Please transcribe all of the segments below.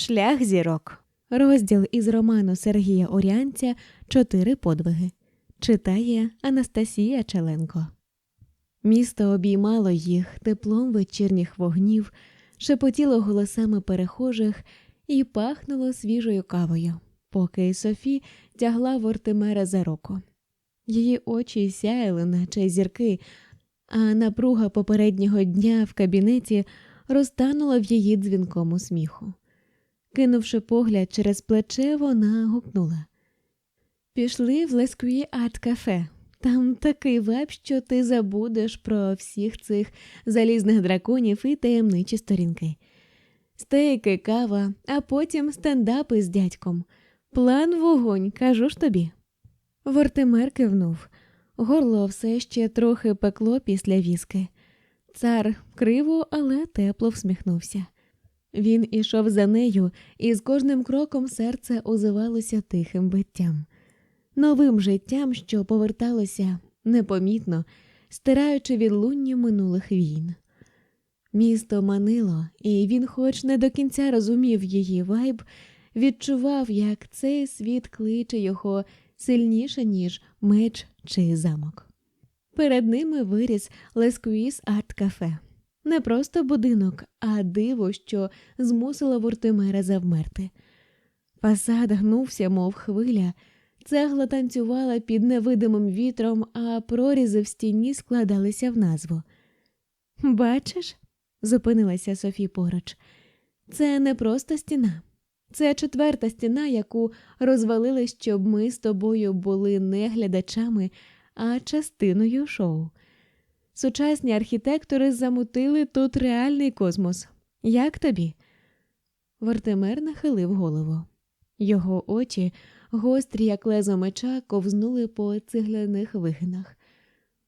Шлях зірок. Розділ із роману Сергія Оріанця Чотири подвиги. Читає Анастасія Челенко. Місто обіймало їх теплом вечірніх вогнів, шепотіло голосами перехожих і пахнуло свіжою кавою, поки Софі тягла Вортимера за руку. Її очі сяяли, наче зірки, а напруга попереднього дня в кабінеті розтанула в її дзвінкому сміху. Кинувши погляд через плече, вона гукнула Пішли в Лескві арт кафе. Там такий веб, що ти забудеш про всіх цих залізних драконів і таємничі сторінки. Стейки, кава, а потім стендапи з дядьком. План вогонь, кажу ж тобі. Вортимер кивнув. Горло все ще трохи пекло після віски. Цар криво, але тепло всміхнувся. Він ішов за нею, і з кожним кроком серце озивалося тихим биттям, новим життям, що поверталося непомітно, стираючи відлуння минулих війн. Місто манило, і він, хоч не до кінця розумів її вайб, відчував, як цей світ кличе його сильніше, ніж меч чи замок. Перед ними виріс Лесквіз арт кафе. Не просто будинок, а диво, що змусило Вортимера завмерти. Фасад гнувся, мов хвиля, цегла танцювала під невидимим вітром, а прорізи в стіні складалися в назву. Бачиш, зупинилася Софі поруч. Це не просто стіна, це четверта стіна, яку розвалили, щоб ми з тобою були не глядачами, а частиною шоу. Сучасні архітектори замутили тут реальний космос. Як тобі? Вартимер нахилив голову. Його очі, гострі, як лезо меча, ковзнули по цегляних вигинах.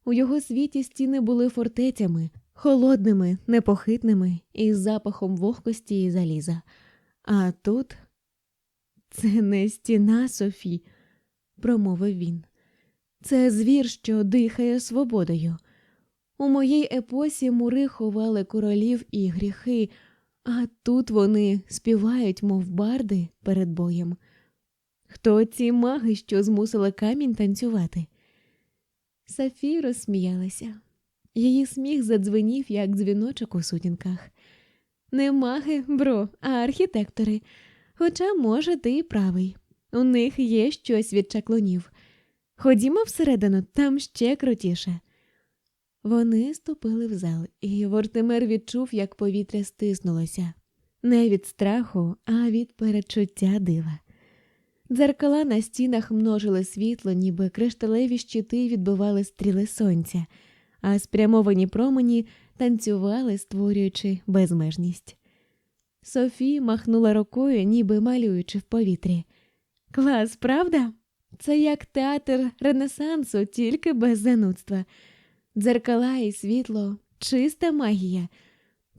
У його світі стіни були фортецями, холодними, непохитними, із запахом вогкості і заліза. А тут це не стіна Софі, промовив він. Це звір, що дихає свободою. У моїй епосі мури ховали королів і гріхи, а тут вони співають, мов барди перед боєм. Хто ці маги, що змусили камінь танцювати? Софі розсміялася. Її сміх задзвенів, як дзвіночок у сутінках. Не маги, бро, а архітектори. Хоча, може, ти і правий. У них є щось від чаклунів. Ходімо всередину, там ще крутіше. Вони ступили в зал, і Вортимер відчув, як повітря стиснулося не від страху, а від перечуття дива. Дзеркала на стінах множили світло, ніби кришталеві щити відбивали стріли сонця, а спрямовані промені танцювали, створюючи безмежність. Софі махнула рукою, ніби малюючи в повітрі. Клас, правда? Це як театр Ренесансу, тільки без занудства. Дзеркала і світло, чиста магія.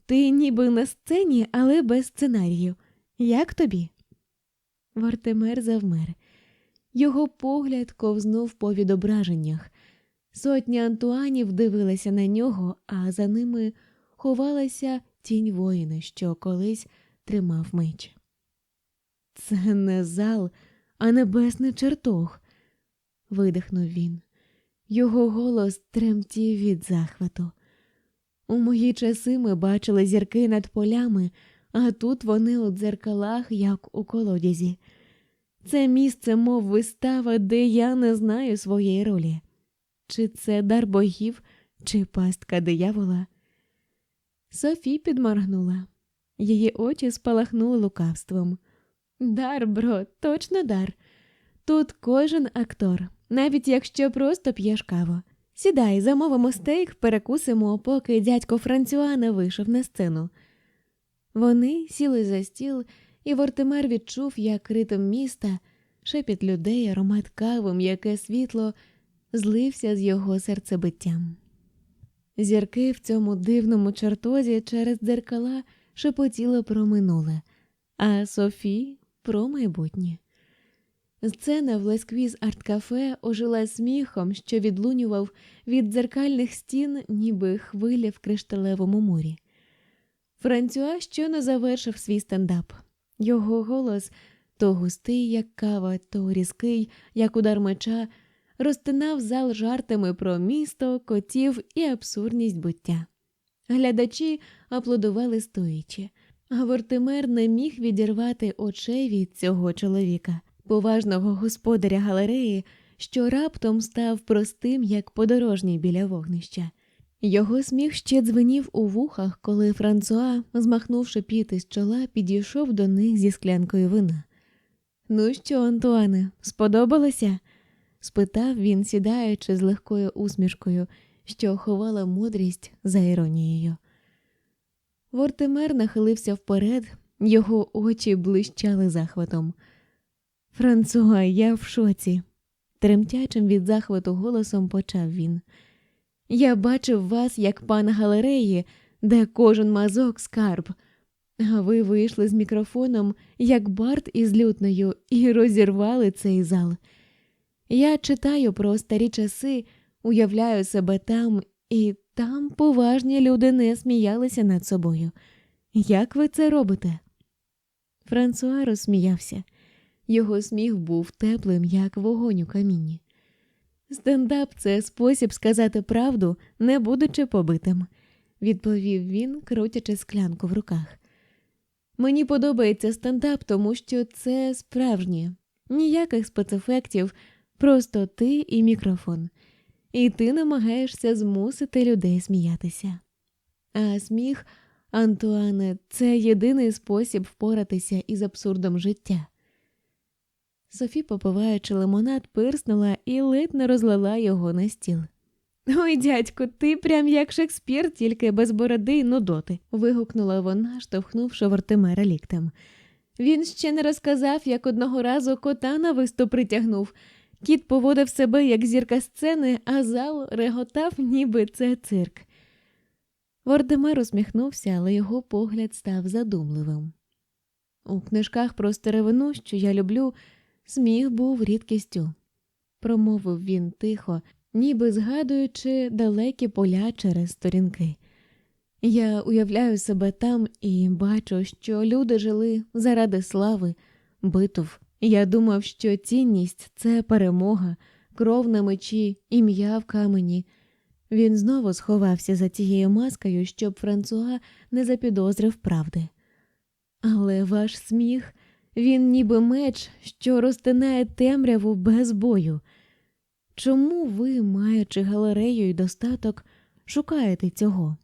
Ти ніби на сцені, але без сценарію. Як тобі? Вартимер завмер. Його погляд ковзнув по відображеннях. Сотні антуанів дивилися на нього, а за ними ховалася тінь воїна, що колись тримав меч. Це не зал, а небесний чертог, видихнув він. Його голос тремтів від захвату. У мої часи ми бачили зірки над полями, а тут вони у дзеркалах, як у колодязі. Це місце, мов вистава, де я не знаю своєї ролі. Чи це дар богів, чи пастка диявола? Софі підморгнула. Її очі спалахнули лукавством. Дар, бро, точно дар. Тут кожен актор, навіть якщо просто п'єш каву. Сідай, замовимо стейк, перекусимо, поки дядько Франсуа не вийшов на сцену. Вони сіли за стіл, і Вортимер відчув, як ритм міста, шепіт людей, аромат кави, м'яке світло злився з його серцебиттям. Зірки в цьому дивному чертозі через дзеркала шепотіли про минуле, а Софі про майбутнє. Сцена в Лесквіз арт-кафе ожила сміхом, що відлунював від дзеркальних стін, ніби хвиля в кришталевому морі. Франсюа щойно завершив свій стендап. Його голос то густий, як кава, то різкий, як удар меча, розтинав зал жартами про місто, котів і абсурдність буття. Глядачі аплодували стоячи, а Вортимер не міг відірвати очей від цього чоловіка, поважного господаря галереї, що раптом став простим, як подорожній біля вогнища. Його сміх ще дзвенів у вухах, коли Франсуа, змахнувши піти з чола, підійшов до них зі склянкою вина. Ну що, Антуане, сподобалося? спитав він, сідаючи з легкою усмішкою, що ховала мудрість за іронією. Вортимер нахилився вперед, його очі блищали захватом. Франсуа, я в шоці, тремтячим від захвату голосом почав він. Я бачив вас як пан галереї, де кожен мазок скарб. А ви вийшли з мікрофоном, як бард із лютнею, і розірвали цей зал. Я читаю про старі часи, уявляю себе там, і там поважні люди не сміялися над собою. Як ви це робите? Франсуа розсміявся. Його сміх був теплим, як вогонь у камінні. Стендап це спосіб сказати правду, не будучи побитим, відповів він, крутячи склянку в руках. Мені подобається стендап, тому що це справжнє, ніяких спецефектів, просто ти і мікрофон, і ти намагаєшся змусити людей сміятися. А сміх, Антуане, це єдиний спосіб впоратися із абсурдом життя. Софі, попиваючи лимонад, пирснула і ледь не розлила його на стіл. Ой, дядько, ти прям як Шекспір, тільки без бороди й нудоти, вигукнула вона, штовхнувши Вортимера ліктем. Він ще не розказав, як одного разу кота на виступ притягнув. Кіт поводив себе як зірка сцени, а зал реготав, ніби це цирк. Вортимер усміхнувся, але його погляд став задумливим. У книжках про старовину, що я люблю, сміх був рідкістю, промовив він тихо, ніби згадуючи далекі поля через сторінки. Я уявляю себе там і бачу, що люди жили заради слави, битов. Я думав, що цінність це перемога, кров на мечі, ім'я в камені. Він знову сховався за цією маскою, щоб Франсуа не запідозрив правди. Але ваш сміх, він ніби меч, що розтинає темряву без бою. Чому ви, маючи галерею і достаток, шукаєте цього?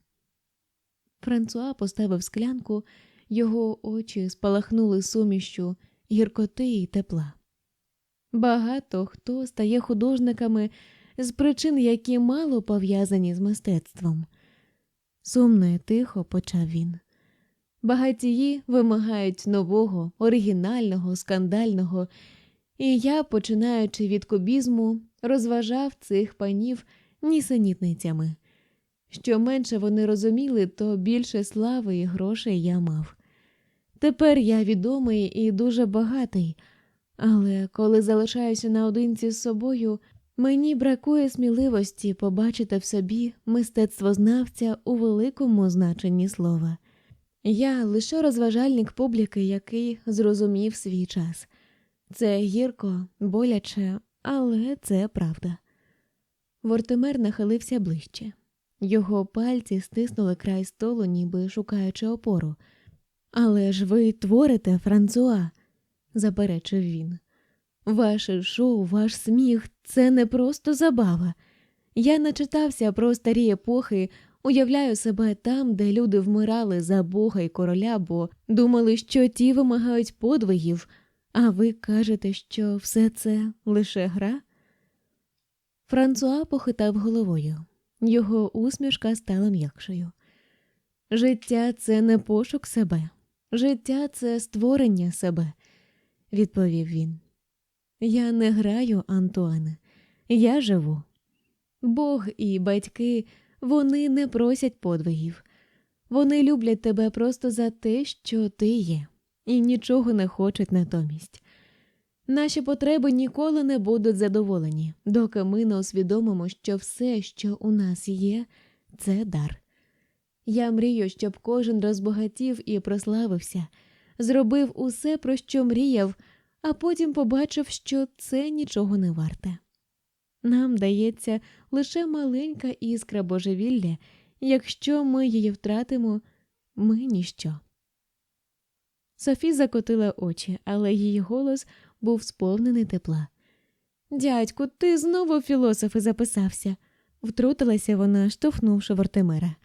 Франсуа поставив склянку, його очі спалахнули сумішю гіркоти і тепла. Багато хто стає художниками з причин, які мало пов'язані з мистецтвом. Сумно і тихо почав він. Багатії вимагають нового, оригінального, скандального, і я, починаючи від кубізму, розважав цих панів нісенітницями. Що менше вони розуміли, то більше слави і грошей я мав. Тепер я відомий і дуже багатий, але коли залишаюся наодинці з собою, мені бракує сміливості побачити в собі мистецтвознавця у великому значенні слова. Я лише розважальник публіки, який зрозумів свій час. Це гірко, боляче, але це правда. Вортимер нахилився ближче. Його пальці стиснули край столу, ніби шукаючи опору. Але ж ви творите, Франсуа, заперечив він. Ваше шоу, ваш сміх це не просто забава. Я начитався про старі епохи, уявляю себе там, де люди вмирали за бога і короля, бо думали, що ті вимагають подвигів, а ви кажете, що все це лише гра? Франсуа похитав головою. Його усмішка стала м'якшою. Життя це не пошук себе, життя це створення себе, відповів він. Я не граю, Антуане, я живу. Бог і батьки вони не просять подвигів, вони люблять тебе просто за те, що ти є, і нічого не хочуть натомість. Наші потреби ніколи не будуть задоволені, доки ми не усвідомимо, що все, що у нас є, це дар. Я мрію, щоб кожен розбагатів і прославився, зробив усе, про що мріяв, а потім побачив, що це нічого не варте. Нам дається лише маленька іскра божевілля, якщо ми її втратимо, ми ніщо. Софі закотила очі, але її голос був сповнений тепла. Дядьку, ти знову в філософи записався, втрутилася вона, штовхнувши Вортимера.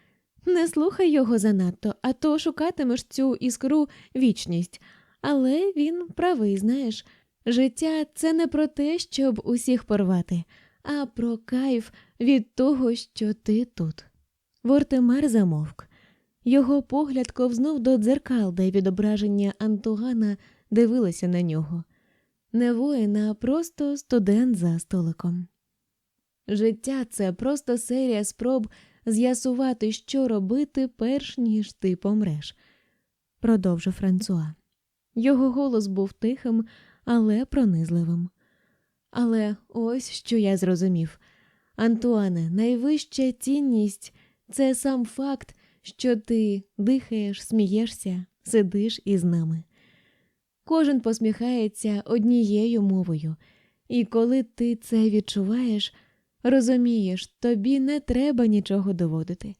Не слухай його занадто, а то шукатимеш цю іскру вічність. Але він правий, знаєш, життя це не про те, щоб усіх порвати, а про кайф від того, що ти тут. Вортимер замовк. Його погляд ковзнув до дзеркал, де відображення Антугана дивилося на нього. Не воїн, а просто студент за столиком. Життя це просто серія спроб з'ясувати, що робити, перш ніж ти помреш, продовжив Франсуа. Його голос був тихим, але пронизливим. Але ось що я зрозумів Антуане, найвища цінність це сам факт, що ти дихаєш, смієшся, сидиш із нами. Кожен посміхається однією мовою, і коли ти це відчуваєш, розумієш, тобі не треба нічого доводити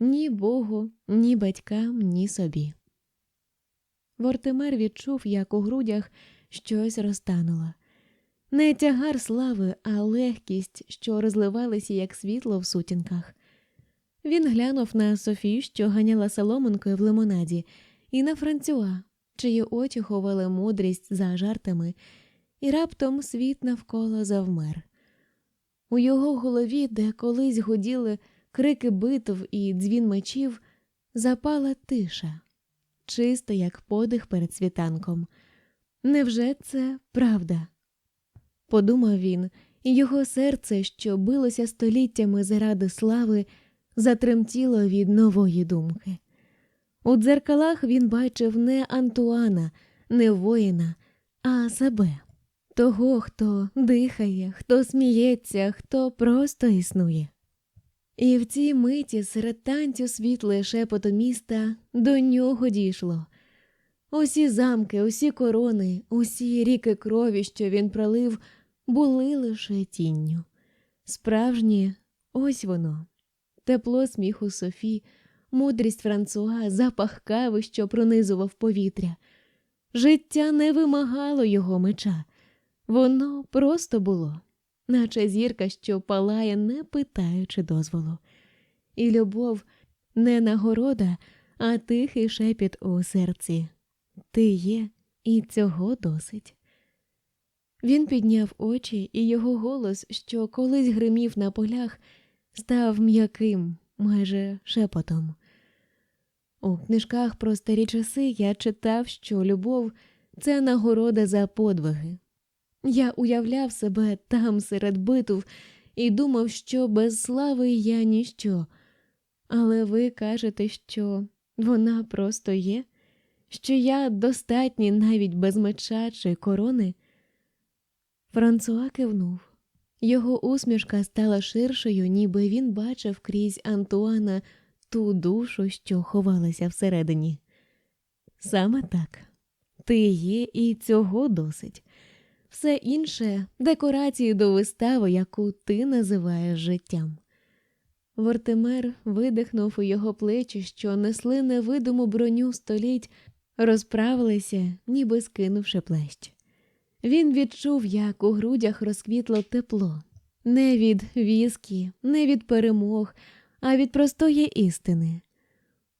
ні Богу, ні батькам, ні собі. Вортимер відчув, як у грудях щось розтануло. Не тягар слави, а легкість, що розливалися, як світло в сутінках. Він глянув на Софію, що ганяла соломинкою в лимонаді, і на Франсюа, чиї очі ховали мудрість за жартами, і раптом світ навколо завмер. У його голові, де колись гуділи крики битв і дзвін мечів, запала тиша, чиста, як подих перед світанком. Невже це правда? Подумав він, і його серце, що билося століттями заради слави, затремтіло від нової думки. У дзеркалах він бачив не Антуана, не воїна, а себе того, хто дихає, хто сміється, хто просто існує. І в цій миті серед танцю світле шепоту міста до нього дійшло. Усі замки, усі корони, усі ріки крові, що він пролив, були лише тінню. Справжнє ось воно, тепло сміху Софі, мудрість Франсуа, запах кави, що пронизував повітря. Життя не вимагало його меча, воно просто було, наче зірка, що палає, не питаючи дозволу. І любов не нагорода, а тихий шепіт у серці. Ти є, і цього досить. Він підняв очі, і його голос, що колись гримів на полях, став м'яким, майже шепотом. У книжках про старі часи я читав, що любов це нагорода за подвиги. Я уявляв себе там серед битв і думав, що без слави я ніщо. Але ви кажете, що вона просто є, що я достатній навіть без меча чи корони. Франсуа кивнув. Його усмішка стала ширшою, ніби він бачив крізь Антуана ту душу, що ховалася всередині. Саме так, ти є, і цього досить. Все інше декорації до вистави, яку ти називаєш життям. Вортимер видихнув у його плечі, що несли невидиму броню століть, розправилися, ніби скинувши плещ. Він відчув, як у грудях розквітло тепло, не від віскі, не від перемог, а від простої істини.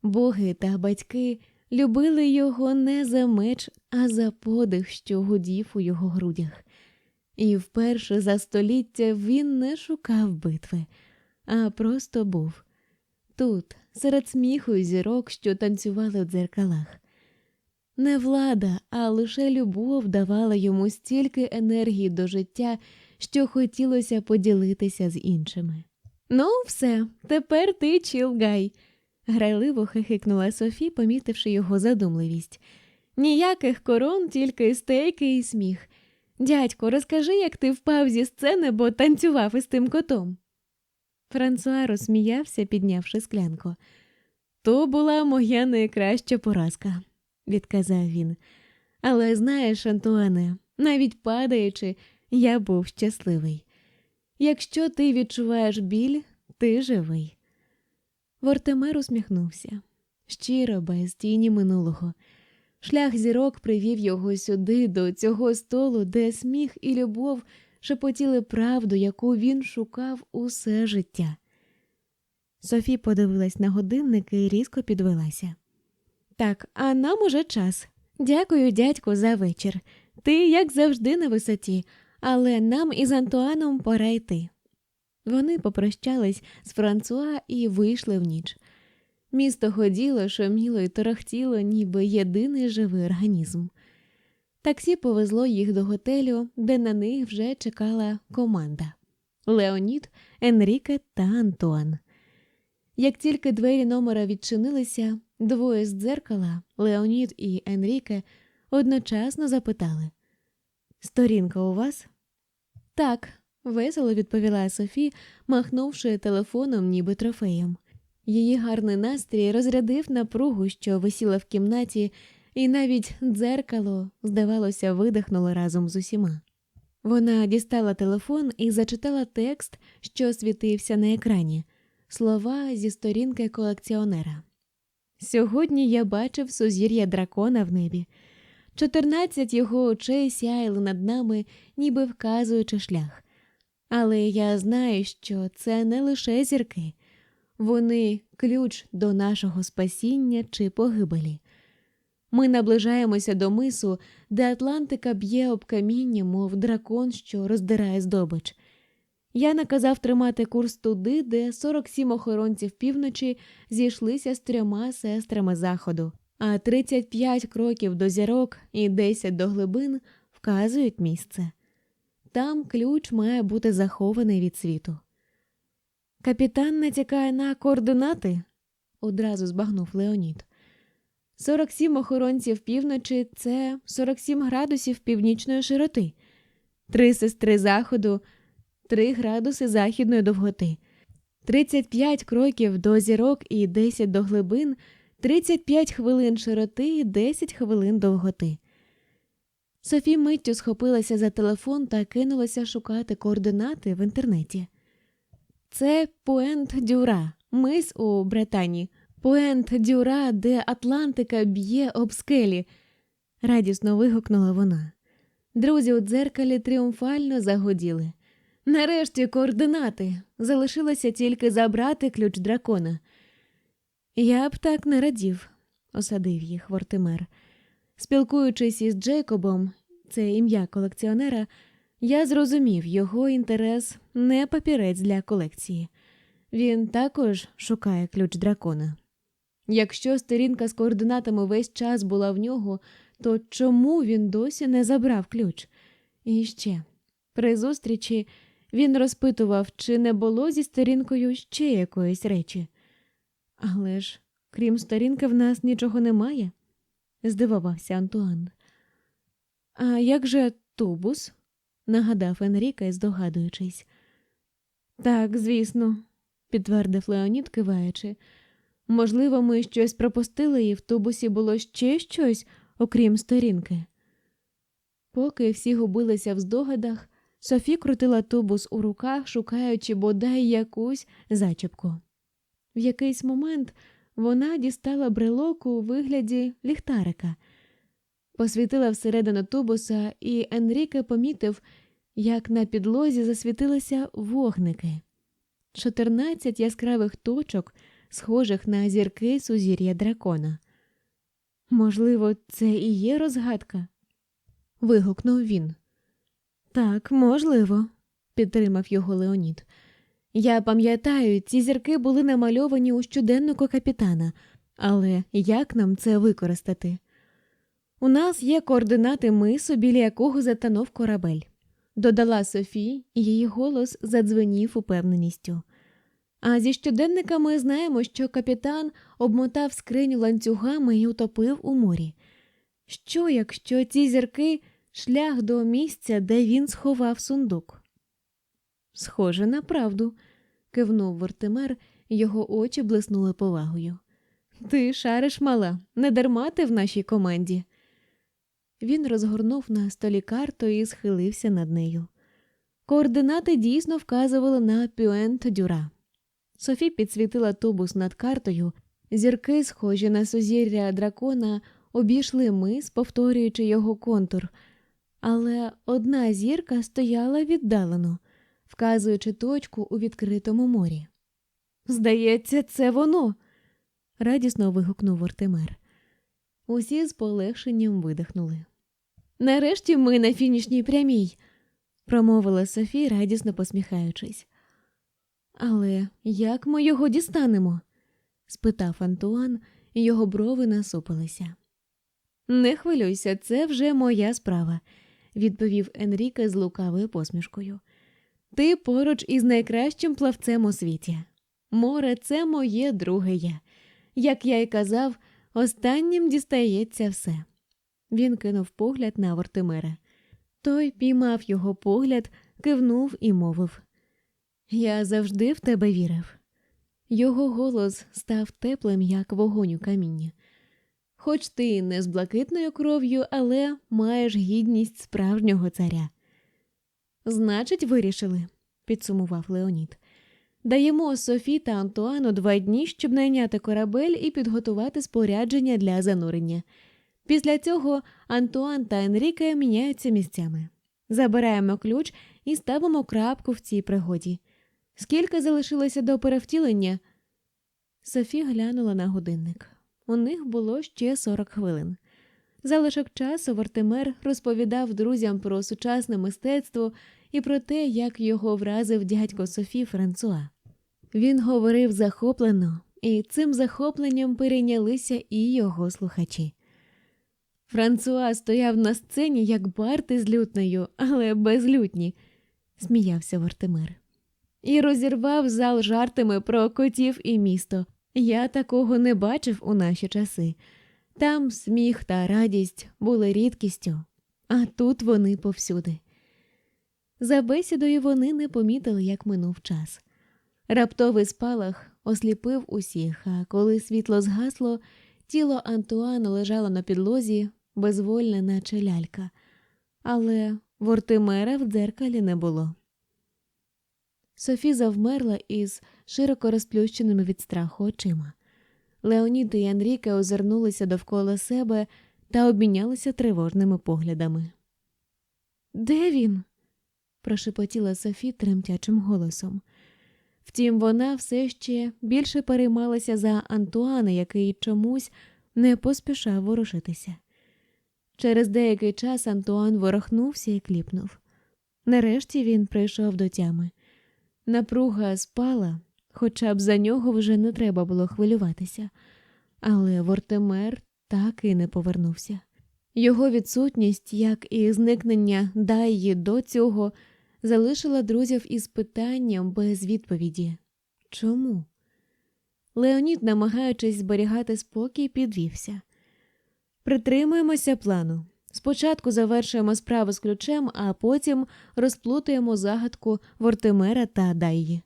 Боги та батьки любили його не за меч, а за подих, що гудів у його грудях. І вперше за століття він не шукав битви, а просто був тут, серед сміху і зірок, що танцювали в дзеркалах. Не влада, а лише любов давала йому стільки енергії до життя, що хотілося поділитися з іншими. Ну, все, тепер ти Чілгай, грайливо хихикнула Софі, помітивши його задумливість. Ніяких корон, тільки стейки і сміх. Дядько, розкажи, як ти впав зі сцени, бо танцював із тим котом. Франсуа розсміявся, піднявши склянку. То була моя найкраща поразка. Відказав він. Але знаєш, Антуане, навіть падаючи, я був щасливий. Якщо ти відчуваєш біль, ти живий. Вортемер усміхнувся щиро, без тіні минулого. Шлях зірок привів його сюди, до цього столу, де сміх і любов шепотіли правду, яку він шукав усе життя. Софі подивилась на годинник і різко підвелася. Так, а нам уже час. Дякую, дядьку, за вечір. Ти, як завжди, на висоті, але нам із Антуаном пора йти. Вони попрощались з Франсуа і вийшли в ніч. Місто ходіло, шуміло і торохтіло, ніби єдиний живий організм. Таксі повезло їх до готелю, де на них вже чекала команда Леонід, Енріке та Антуан. Як тільки двері номера відчинилися, двоє з дзеркала, Леонід і Енріке, одночасно запитали Сторінка у вас? Так, весело відповіла Софі, махнувши телефоном, ніби трофеєм. Її гарний настрій розрядив напругу, що висіла в кімнаті, і навіть дзеркало, здавалося, видихнуло разом з усіма. Вона дістала телефон і зачитала текст, що світився на екрані, слова зі сторінки колекціонера. Сьогодні я бачив сузір'я дракона в небі. Чотирнадцять його очей сяяли над нами, ніби вказуючи шлях. Але я знаю, що це не лише зірки, вони ключ до нашого спасіння чи погибелі. Ми наближаємося до мису, де Атлантика б'є об каміння, мов дракон, що роздирає здобич. Я наказав тримати курс туди, де 47 охоронців півночі зійшлися з трьома сестрами заходу, а 35 кроків до зірок і 10 до глибин вказують місце. Там ключ має бути захований від світу. Капітан натякає на координати, одразу збагнув Леонід. 47 охоронців півночі це 47 градусів північної широти, три сестри заходу, 3 градуси західної довготи, 35 кроків до зірок і 10 до глибин, 35 хвилин широти і 10 хвилин довготи. Софі миттю схопилася за телефон та кинулася шукати координати в інтернеті. Це Пуент Дюра, мис у Британії. Пуент Дюра, де Атлантика б'є об скелі, радісно вигукнула вона. Друзі у дзеркалі тріумфально загоділи. Нарешті координати. Залишилося тільки забрати ключ дракона. Я б так не радів, осадив їх Вортимер. Спілкуючись із Джейкобом, це ім'я колекціонера, я зрозумів його інтерес не папірець для колекції. Він також шукає ключ дракона. Якщо сторінка з координатами весь час була в нього, то чому він досі не забрав ключ? І ще при зустрічі він розпитував, чи не було зі сторінкою ще якоїсь речі. Але ж, крім сторінки, в нас нічого немає, здивувався Антуан. А як же тубус? нагадав Енріка, здогадуючись. Так, звісно, підтвердив Леонід, киваючи. Можливо, ми щось пропустили, і в тубусі було ще щось, окрім сторінки. Поки всі губилися в здогадах, Софі крутила тубус у руках, шукаючи бодай якусь зачіпку. В якийсь момент вона дістала брелок у вигляді ліхтарика, посвітила всередину тубуса, і Енріке помітив, як на підлозі засвітилися вогники. Чотирнадцять яскравих точок, схожих на зірки сузір'я дракона. Можливо, це і є розгадка? вигукнув він. Так, можливо, підтримав його Леонід. Я пам'ятаю, ці зірки були намальовані у щоденнику капітана, але як нам це використати? У нас є координати мису, біля якого затонув корабель, додала Софі, і її голос задзвенів упевненістю. А зі щоденника ми знаємо, що капітан обмотав скриню ланцюгами і утопив у морі. Що, якщо ці зірки шлях до місця, де він сховав сундук? Схоже на правду, кивнув Вортимер, його очі блиснули повагою. Ти шариш мала, не дарма ти в нашій команді. Він розгорнув на столі карту і схилився над нею. Координати дійсно вказували на Пюент Дюра. Софі підсвітила тубус над картою, зірки, схожі на сузір'я дракона, обійшли мис, повторюючи його контур, але одна зірка стояла віддалено, вказуючи точку у відкритому морі. Здається, це воно. радісно вигукнув Вортимер. Усі з полегшенням видихнули. Нарешті ми на фінішній прямій, промовила Софі, радісно посміхаючись. Але як ми його дістанемо? спитав Антуан, і його брови насупилися. Не хвилюйся, це вже моя справа, відповів Енріке з лукавою посмішкою. Ти поруч із найкращим плавцем у світі. Море це моє друге я. Як я й казав, останнім дістається все. Він кинув погляд на Вортимера. Той піймав його погляд, кивнув і мовив Я завжди в тебе вірив. Його голос став теплим, як вогонь у каміння. Хоч ти не з блакитною кров'ю, але маєш гідність справжнього царя. Значить, вирішили, підсумував Леонід. Даємо Софі та Антуану два дні, щоб найняти корабель і підготувати спорядження для занурення. Після цього Антуан та Енріке міняються місцями. Забираємо ключ і ставимо крапку в цій пригоді. Скільки залишилося до перевтілення? Софі глянула на годинник. У них було ще 40 хвилин. Залишок часу Вартимер розповідав друзям про сучасне мистецтво і про те, як його вразив дядько Софі Франсуа. Він говорив захоплено, і цим захопленням перейнялися і його слухачі. Франсуа стояв на сцені, як барти з лютнею, але без лютні, сміявся Вартимер. І розірвав зал жартами про котів і місто. Я такого не бачив у наші часи. Там сміх та радість були рідкістю, а тут вони повсюди. За бесідою вони не помітили, як минув час. Раптовий спалах осліпив усіх, а коли світло згасло, тіло Антуану лежало на підлозі, безвольне, наче лялька, але Вортимера в дзеркалі не було. Софі завмерла із широко розплющеними від страху очима. Леонід і Енріке озирнулися довкола себе та обмінялися тривожними поглядами. Де він? прошепотіла Софі тремтячим голосом. Втім, вона все ще більше переймалася за Антуана, який чомусь не поспішав ворушитися. Через деякий час Антуан ворохнувся і кліпнув. Нарешті він прийшов до тями. Напруга спала, хоча б за нього вже не треба було хвилюватися, але Вортемер так і не повернувся. Його відсутність, як і зникнення Дайї до цього, залишила друзів із питанням без відповіді чому? Леонід, намагаючись зберігати спокій, підвівся. Притримуємося плану. Спочатку завершуємо справу з ключем, а потім розплутаємо загадку Вортимера та Дайї.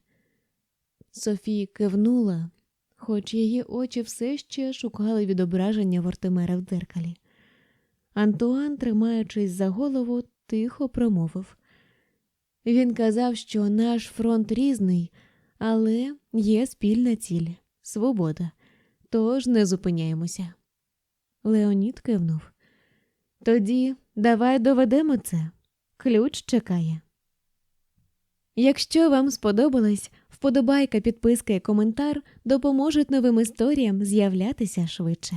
Софія кивнула, хоч її очі все ще шукали відображення Вортимера в дзеркалі. Антуан, тримаючись за голову, тихо промовив. Він казав, що наш фронт різний, але є спільна ціль свобода, тож не зупиняємося. Леонід кивнув. Тоді давай доведемо це. Ключ чекає. Якщо вам сподобалось, вподобайка, підписка і коментар допоможуть новим історіям з'являтися швидше.